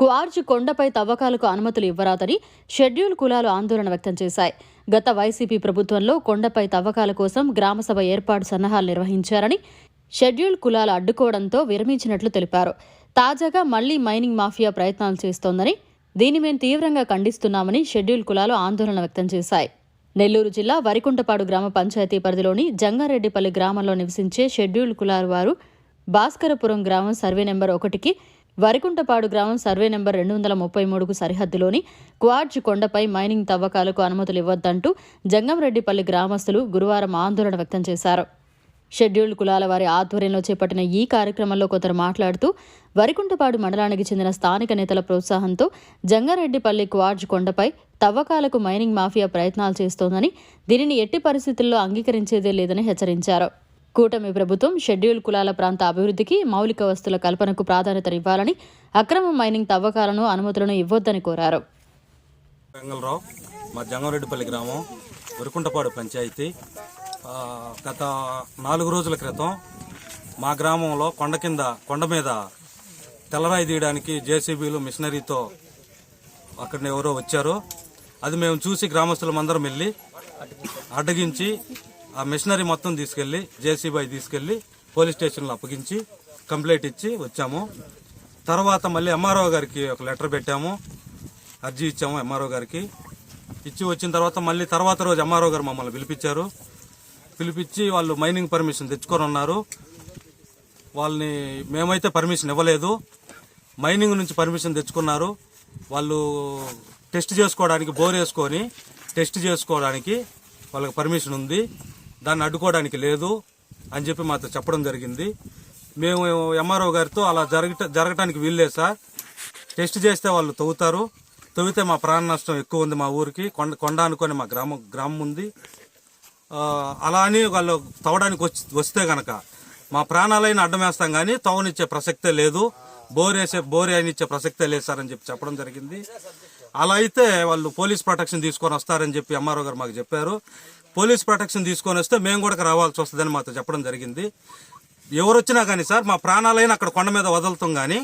Quartz కొండపై తవ్వకాలకు అనుమతులు ఇవ్వరాదని schedule కులాలు ఆందోళన వ్యక్తం చేశాయి. గత వైసీపీ ప్రభుత్వంలో కొండపై తవ్వకాల కోసం గ్రామసభ ఏర్పాటు సన్నాహాలు నిర్వహించారని షెడ్యూల్ కులాలు అడ్డుకోవడంతో విరమించినట్లు తెలిపారు. తాజాగా మళ్ళీ మైనింగ్ మాఫియా ప్రయత్నాలు చేస్తోందని దీన్ని మేము తీవ్రంగా ఖండిస్తున్నామని షెడ్యూల్ కులాలు ఆందోళన వ్యక్తం చేశాయి. నెల్లూరు జిల్లా వరికుంటపాడు గ్రామ పంచాయతీ పరిధిలోని జంగారెడ్డిపల్లి గ్రామంలో నివసించే షెడ్యూల్ కులాల వారు భాస్కరపురం గ్రామం సర్వే నెంబర్ ఒకటికి వరికుంటపాడు గ్రామం సర్వే నెంబర్ రెండు వందల ముప్పై మూడుకు సరిహద్దులోని క్వార్జ్ కొండపై మైనింగ్ తవ్వకాలకు అనుమతులు ఇవ్వొద్దంటూ జంగంరెడ్డిపల్లి గ్రామస్తులు గురువారం ఆందోళన వ్యక్తం చేశారు. షెడ్యూల్డ్ కులాల వారి ఆధ్వర్యంలో చేపట్టిన ఈ కార్యక్రమంలో కొందరు మాట్లాడుతూ వరికుంటపాడు మండలానికి చెందిన స్థానిక నేతల ప్రోత్సాహంతో జంగారెడ్డిపల్లి క్వార్జ్ కొండపై తవ్వకాలకు మైనింగ్ మాఫియా ప్రయత్నాలు చేస్తోందని దీనిని ఎట్టి పరిస్థితుల్లో అంగీకరించేదే లేదని హెచ్చరించారు. కూటమి ప్రభుత్వం షెడ్యూల్ కులాల ప్రాంత అభివృద్ధికి మౌలిక వస్తుల కల్పనకు ప్రాధాన్యతనివ్వాలని అక్రమ మైనింగ్ తవ్వకాలను అనుమతులను ఇవ్వొద్దని కోరారు. వెంగళరావు మా జంగంరెడ్డిపల్లి గ్రామం ఉరుకుంటపాడు పంచాయతీ. గత నాలుగు రోజుల క్రితం మా గ్రామంలో కొండ కింద కొండ మీద తెల్లరాయి తీయడానికి జేసీబీలు మిషనరీతో అక్కడ ఎవరో వచ్చారు. అది మేము చూసి గ్రామస్తులమందరం వెళ్ళి అడ్డగించి ఆ మిషనరీ మొత్తం తీసుకెళ్ళి జేసీబీ తీసుకెళ్ళి పోలీస్ స్టేషన్లో అప్పగించి కంప్లైంట్ ఇచ్చి వచ్చాము. తర్వాత మళ్ళీ ఎంఆర్ఓ గారికి ఒక లెటర్ పెట్టాము. అర్జీ ఇచ్చాము ఎంఆర్ఓ గారికి. ఇచ్చి వచ్చిన తర్వాత మళ్ళీ తర్వాత రోజు ఎంఆర్ఓ గారు మమ్మల్ని పిలిపించారు. పిలిపించి వాళ్ళు మైనింగ్ పర్మిషన్ తెచ్చుకొని ఉన్నారు. వాళ్ళని మేమైతే పర్మిషన్ ఇవ్వలేదు. మైనింగ్ నుంచి పర్మిషన్ తెచ్చుకున్నారు. వాళ్ళు టెస్ట్ చేసుకోవడానికి బోర్ వేసుకొని టెస్ట్ చేసుకోవడానికి వాళ్ళకి పర్మిషన్ ఉంది. దాన్ని అడ్డుకోవడానికి లేదు అని చెప్పి మాతో చెప్పడం జరిగింది. మేము ఎంఆర్ఓ గారితో అలా జరగట జరగటానికి వీల్లేదు సార్. టెస్ట్ చేస్తే వాళ్ళు తవ్వుతారు. తవ్వితే మా ప్రాణ నష్టం ఎక్కువ ఉంది మా ఊరికి. కొండ కొండ అనుకొని మా గ్రామం గ్రామం ఉంది. అలా అని వాళ్ళు తవ్వడానికి వచ్చి వస్తే గనక మా ప్రాణాలైన అడ్డం వేస్తాం కానీ తవ్వనిచ్చే ప్రసక్తే లేదు. బోర్ వేసే బోర్ అయినిచ్చే ప్రసక్తే లేదు సార్ అని చెప్పి చెప్పడం జరిగింది. అలా అయితే వాళ్ళు పోలీస్ ప్రొటెక్షన్ తీసుకొని వస్తారని చెప్పి ఎంఆర్ఓ గారు మాకు చెప్పారు. పోలీస్ ప్రొటెక్షన్ తీసుకొని వస్తే మేము కూడా రావాల్సి వస్తుందని మాతో చెప్పడం జరిగింది. ఎవరు వచ్చినా కానీ సార్ మా ప్రాణాలైన అక్కడ కొండ మీద వదులుతాం కానీ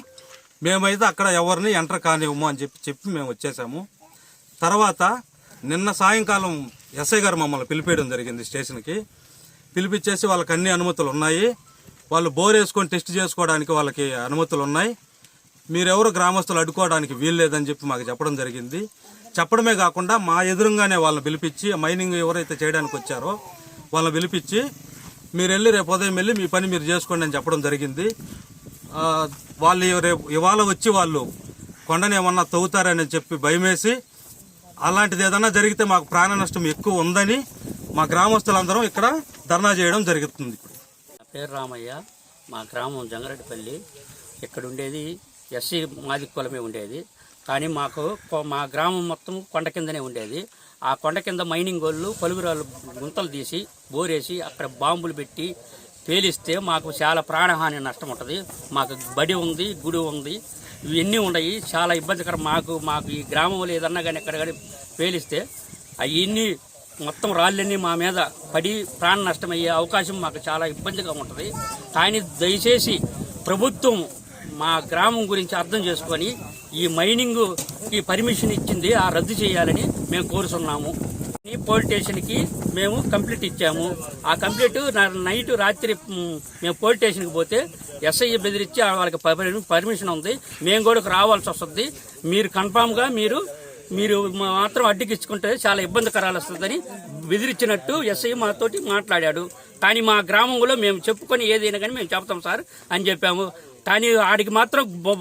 మేమైతే అక్కడ ఎవరిని ఎంటర్ కానివ్వము అని చెప్పి చెప్పి మేము వచ్చేసాము. తర్వాత నిన్న సాయంకాలం ఎస్ఐ గారు మమ్మల్ని పిలిపేయడం జరిగింది స్టేషన్కి. పిలిపించేసి వాళ్ళకి అన్ని అనుమతులు ఉన్నాయి వాళ్ళు బోర్ వేసుకొని టెస్ట్ చేసుకోవడానికి వాళ్ళకి అనుమతులు ఉన్నాయి మీరెవరు గ్రామస్తులు అడ్డుకోవడానికి వీల్లేదని చెప్పి మాకు చెప్పడం జరిగింది. చెప్పడమే కాకుండా మా ఎదురుగానే వాళ్ళని పిలిపించి మైనింగ్ ఎవరైతే చేయడానికి వచ్చారో వాళ్ళని పిలిపించి మీరు వెళ్ళి రేపు ఉదయం వెళ్ళి మీ పని మీరు చేసుకోండి అని చెప్పడం జరిగింది. వాళ్ళు రేపు ఇవాళ వచ్చి వాళ్ళు కొండని ఏమన్నా తవ్వుతారని చెప్పి భయమేసి అలాంటిది ఏదన్నా జరిగితే మాకు ప్రాణ నష్టం ఎక్కువ ఉందని మా గ్రామస్తులందరం ఇక్కడ ధర్నా చేయడం జరుగుతుంది ఇప్పుడు. నా పేరు రామయ్య. మా గ్రామం జంగరెడ్డిపల్లి. ఇక్కడ ఉండేది ఎస్సీ మాది కులమే ఉండేది. కానీ మాకు కొ- మా గ్రామం మొత్తం కొండ కిందనే ఉండేది. ఆ కొండ కింద మైనింగ్ వాళ్ళు పలుగురాలు గుంతలు తీసి బోరేసి అక్కడ బాంబులు పెట్టి పేలిస్తే మాకు చాలా ప్రాణహాని నష్టం ఉంటుంది. మాకు బడి ఉంది గుడి ఉంది. ఇవన్నీ ఉన్నాయి చాలా ఇబ్బందికరం. మాకు మాకు ఈ గ్రామంలో ఏదన్నా కానీ ఎక్కడ కానీ పేలిస్తే అవన్నీ మొత్తం రాళ్ళన్నీ మా మీద పడి ప్రాణ నష్టమయ్యే అవకాశం మాకు చాలా ఇబ్బందిగా ఉంటుంది. కానీ దయచేసి ప్రభుత్వం మా గ్రామం గురించి అర్థం చేసుకొని ఈ మైనింగ్కి పర్మిషన్ ఇచ్చింది ఆ రద్దు చేయాలని మేము కోరుతున్నాము. ఈ పోలీస్ స్టేషన్కి మేము కంప్లీట్ ఇచ్చాము. ఆ కంప్లీట్ నైట్ రాత్రి మేము పోలీస్ స్టేషన్కి పోతే ఎస్ఐ బెదిరించి ఆ వాళ్ళకి పర్మిషన్ ఉంది. మేము కూడా రావాల్సి వస్తుంది. మీరు కన్ఫామ్గా మీరు మీరు మాత్రం అడ్డుకిచ్చుకుంటే చాలా ఇబ్బందికరాలు వస్తుందని బెదిరించినట్టు ఎస్ఐ మాతోటి మాట్లాడాడు. కానీ మా గ్రామంలో మేము చెప్పుకొని ఏదైనా కానీ మేము చెప్తాం సార్ అని చెప్పాము. కానీ ఆడికి మాత్రం బొ-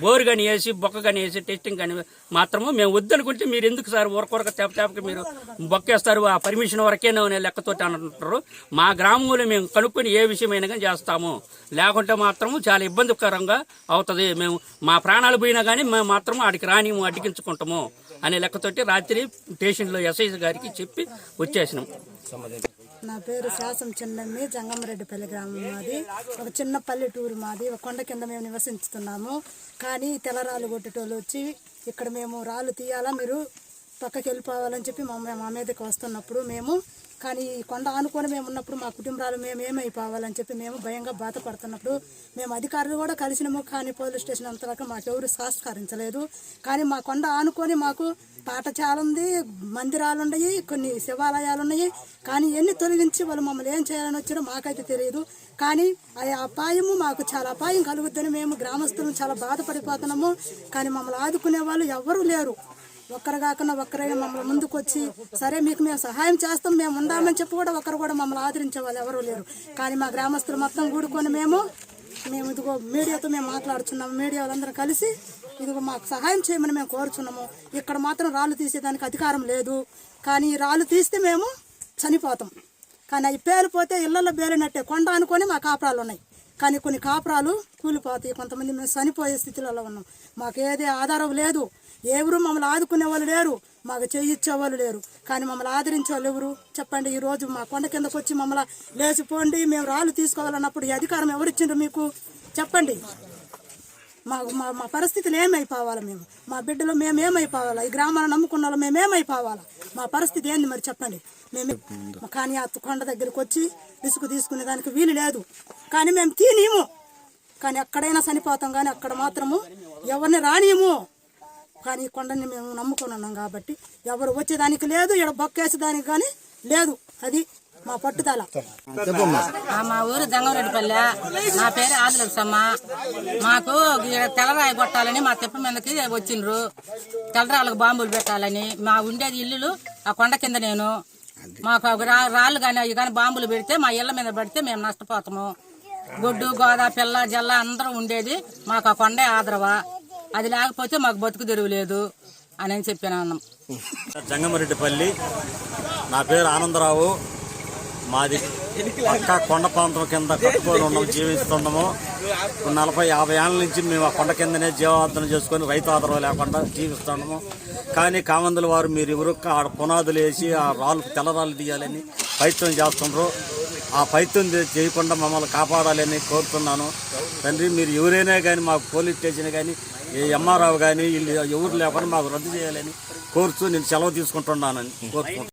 బోరు కానీ వేసి బొక్క కానీ వేసి టెస్టింగ్ కానీ మాత్రము మేము వద్దనుకుంటే మీరు ఎందుకు సార్ ఊరకొరక తెప్ప తెప్పకి మీరు బొక్కేస్తారు? ఆ పర్మిషన్ వరకేనా అనే లెక్కతోటి అంటుంటారు మా గ్రామంలో మేము కనుక్కొని ఏ విషయమైనా కానీ చేస్తాము. లేకుంటే మాత్రము చాలా ఇబ్బందికరంగా అవుతుంది. మేము మా ప్రాణాలు పోయినా కానీ మేము మాత్రం ఆడికి రాని అడ్డగించుకుంటాము అనే లెక్కతోటి రాత్రి స్టేషన్లో ఎస్ఐ గారికి చెప్పి వచ్చేసినాం. నా పేరు శాసం చిన్నమ్మి జంగమరెడ్డిపల్లి గ్రామం మాది. ఒక చిన్న పల్లెటూరు మాది. ఒక కొండ కింద మేము నివసిస్తున్నాము కానీ తెల్లరాళ్ళు కొట్టేటోళ్ళు వచ్చి ఇక్కడ మేము రాళ్ళు తీయాలా మీరు పక్కకి వెళ్ళిపోవాలని చెప్పి మా మా మీదకి వస్తున్నప్పుడు మేము కానీ ఈ కొండ ఆనుకొని మేము ఉన్నప్పుడు మా కుటుంబాలు మేము ఏమైపోవాలని చెప్పి మేము భయంగా బాధపడుతున్నప్పుడు మేము అధికారులు కూడా కలిసినాము కానీ పోలీస్ స్టేషన్ అంతవరకు మాకు ఎవరు సహస్కరించలేదు. కానీ మా కొండ ఆనుకొని మాకు పాఠశాల ఉంది మందిరాలు ఉన్నాయి కొన్ని శివాలయాలు ఉన్నాయి కానీ ఎన్ని తొలగించి వాళ్ళు మమ్మల్ని ఏం చేయాలని వచ్చారో మాకైతే తెలియదు. కానీ ఆ అపాయము మాకు చాలా అపాయం కలుగుద్దని మేము గ్రామస్తులు చాలా బాధపడిపోతున్నాము. కానీ మమ్మల్ని ఆదుకునే వాళ్ళు ఎవరూ లేరు. ఒక్కరు కాకుండా ఒక్కరైనా మమ్మల్ని ముందుకు వచ్చి సరే మీకు మేము సహాయం చేస్తాం మేము ఉందామని చెప్పి కూడా ఒకరు కూడా మమ్మల్ని ఆదరించే వాళ్ళు ఎవరూ లేరు. కానీ మా గ్రామస్తులు మొత్తం కూడుకొని మేము మేము ఇదిగో మీడియాతో మేము మాట్లాడుతున్నాము మీడియా వాళ్ళందరం కలిసి ఇదిగో మాకు సహాయం చేయమని మేము కోరుచున్నాము. ఇక్కడ మాత్రం రాళ్ళు తీసేదానికి అధికారం లేదు. కానీ రాళ్ళు తీస్తే మేము చనిపోతాం. కానీ అవి పేలిపోతే ఇళ్ళలో పేలినట్టే. కొండ అనుకొని మా కాపురాలు ఉన్నాయి. కానీ కొన్ని కాపురాలు కూలిపోతాయి. కొంతమంది మేము చనిపోయే స్థితిలో ఉన్నాం. మాకు ఏదే ఆధారం లేదు. ఎవరు మమ్మల్ని ఆదుకునే వాళ్ళు లేరు. మాకు చేయించే వాళ్ళు లేరు. కానీ మమ్మల్ని ఆదరించే వాళ్ళు ఎవరు? చెప్పండి. ఈ రోజు మా కొండ కిందకు వచ్చి మమ్మల్ని లేచిపోండి. మేము రాళ్ళు తీసుకోవాలన్నప్పుడు ఈ అధికారం ఎవరిచ్చిండ్రు మీకు? చెప్పండి. మా మా మా పరిస్థితులు ఏమైపోవాలి మేము. మా బిడ్డలు మేమేమైపోవాలా. ఈ గ్రామాలను నమ్ముకున్న వాళ్ళు మేమేమైపోవాలా. మా పరిస్థితి ఏంది మరి? చెప్పండి. మేము కానీ ఆ కొండ దగ్గరికి వచ్చి ఇసుక తీసుకునే దానికి వీలు లేదు. కానీ మేము తినేము. కానీ ఎక్కడైనా చనిపోతాం కానీ అక్కడ మాత్రము ఎవరిని రానియము. కానీ ఈ కొండని మేము నమ్ముకొని ఉన్నాం కాబట్టి ఎవరు వచ్చేదానికి లేదు ఇక్కడ బొక్కేసేదానికి కానీ లేదు. అది మా పట్టుదల. ఆ, మా ఊరు జంగంరెడ్డిపల్లె. నా పేరు ఆదిలక్ష్మ మాకు ఈడ తెల్లరాయి కొట్టాలని మా తిప్ప మీదకి వచ్చిండ్రు. తెల్లరాళ్ళకు బాంబులు పెట్టాలని. మా ఉండేది ఇల్లులు ఆ కొండ కింద నేను. మాకు రాళ్ళు కానీ అవి కానీ బాంబులు పెడితే మా ఇళ్ళ మీద పడితే మేము నష్టపోతాము. గొడ్డు గోదా పిల్ల జల్ల అందరం ఉండేది. మాకు ఆ కొండే ఆదరవ. అది లేకపోతే మాకు బతుకు తెరువు లేదు అని చెప్పాను అన్నం. జంగమరెడ్డిపల్లి. నా పేరు ఆనందరావు. మాది పక్క కొండ ప్రాంతం కింద కట్టుకొని ఉన్నాం జీవిస్తున్నాము. నలభై యాభై ఏళ్ళ నుంచి మేము ఆ కొండ కిందనే జీవార్థన చేసుకొని రైతు ఆధారం లేకుండా జీవిస్తున్నాము. కానీ కామందుల వారు మీరు ఎవరు ఆడ పునాదులు వేసి ఆ రాళ్ళు తెల్లరాళ్ళు తీయాలని ప్రయత్నం చేస్తున్నారు. ఆ ప్రయత్నం చేయకుండా మమ్మల్ని కాపాడాలని కోరుతున్నాను. తండ్రి మీరు ఎవరైనా కానీ మాకు పోలీస్ స్టేషన్ కానీ ఏ ఎంఆర్ఓ కానీ వీళ్ళు ఎవరు లేకుండా మాకు రద్దు చేయాలని కోరుతూ నేను సెలవు తీసుకుంటున్నానని కోరుకుంటున్నాను.